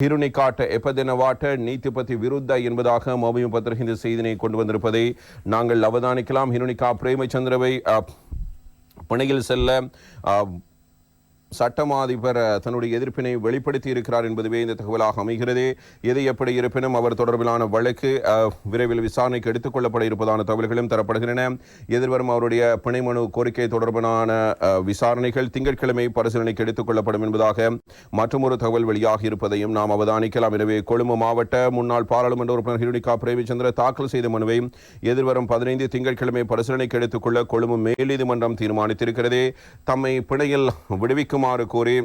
ಹಿರುಣಿಕಾಟ ಎಪದಿನವಾಟ ನೀತಿಪತಿ ವಿರುದ್ಧ என்பதாக மோபியும் பத்திரிகை இந்த செய்தினை கொண்டு வந்திருப்பதை நாங்கள் அவதானிக்கலாம் ஹிருணிகா பிரேமச்சந்திரவை அஹ், பிணையில் செல்ல சட்டமாதிபர் சட்டமா அதிபர் தன்னுடைய எதிர்ப்பினை வெளிப்படுத்தி இருக்கிறார் என்பதுவே இந்த தகவலாக அமைகிறது. எது எப்படி இருப்பினும் அவர் தொடர்பிலான வழக்கு விரைவில் விசாரணைக்கு எடுத்துக் கொள்ளப்பட இருப்பதான தகவல்களும் தரப்படுகின்றன. எதிர்வரும் அவருடைய பிணை மனு கோரிக்கை தொடர்பான விசாரணைகள் திங்கட்கிழமை பரிசீலனைக்கு எடுத்துக் கொள்ளப்படும் என்பதாக மற்றொரு தகவல் வெளியாகி இருப்பதையும் நாம் அவதானிக்கலாம். எனவே கொழும்பு மாவட்ட முன்னாள் பாராளுமன்ற உறுப்பினர் ஹிருணிகா பிரேமிச்சந்திர தாக்கல் செய்த மனுவை எதிர்வரும் பதினைந்து திங்கட்கிழமை பரிசீலனைக்கு எடுத்துக்கொள்ள கொழும்பு மேல்நீதிமன்றம் தீர்மானித்திருக்கிறது. தம்மை பிணையில் விடுவிக்கும் விடுவிக்குமாறு கூறி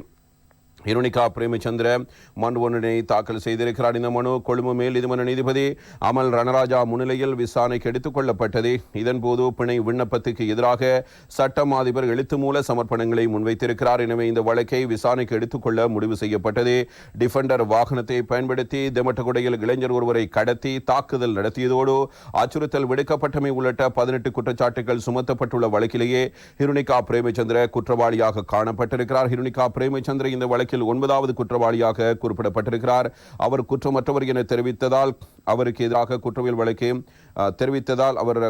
ஹிருணிகா பிரேமச்சந்திர மனு ஒன்றினை தாக்கல் செய்திருக்கிறார். இந்த மனு கொழும்பு மேல் நீதிமன்ற நீதிபதி அமல் ரணராஜா முன்னிலையில் விசாரணைக்கு எடுத்துக் கொள்ளப்பட்டது. இதன்போது பிணை விண்ணப்பத்துக்கு எதிராக சட்டம் அதிபர் எழுத்து மூல சமர்ப்பணங்களை முன்வைத்திருக்கிறார். எனவே இந்த வழக்கை விசாரணைக்கு எடுத்துக்கொள்ள முடிவு செய்யப்பட்டது. டிஃபெண்டர் வாகனத்தை பயன்படுத்தி தெமட்டகுடையில் இளைஞர் ஒருவரை கடத்தி தாக்குதல் நடத்தியதோடு அச்சுறுத்தல் விடுக்கப்பட்டமை உள்ளிட்ட பதினெட்டு குற்றச்சாட்டுகள் சுமத்தப்பட்டுள்ள வழக்கிலேயே ஹிருணிகா பிரேமச்சந்திர குற்றவாளியாக காணப்பட்டிருக்கிறார். ஹிருணிகா பிரேமச்சந்திர இந்த வழக்கில் ஒன்பதாவது குற்றவாளியாக குறிப்பிடப்பட்டிருக்கிறார். அவர் குற்றமற்றவர் என தெரிவித்ததால் அவருக்கு எதிராக குற்றவியல் வழக்கு தெரிவித்ததால் அவர்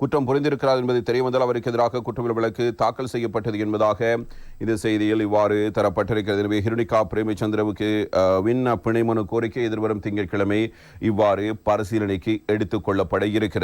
குற்றம் புரிந்திருக்கிறார் என்பது தெரிய வந்தால் அவருக்கு எதிராக குற்றவியல் வழக்கு தாக்கல் செய்யப்பட்டது என்பதாக இந்த செய்தியில் இவ்வாறு தரப்பட்டிருக்கிறது. எனவே ஹிருணிகா பிரேமச்சந்திரவுக்கு விண்ண பிணைமனு கோரிக்கை எதிர்வரும் திங்கட்கிழமை இவ்வாறு பரிசீலனைக்கு எடுத்துக் கொள்ளப்பட இருக்கிறது.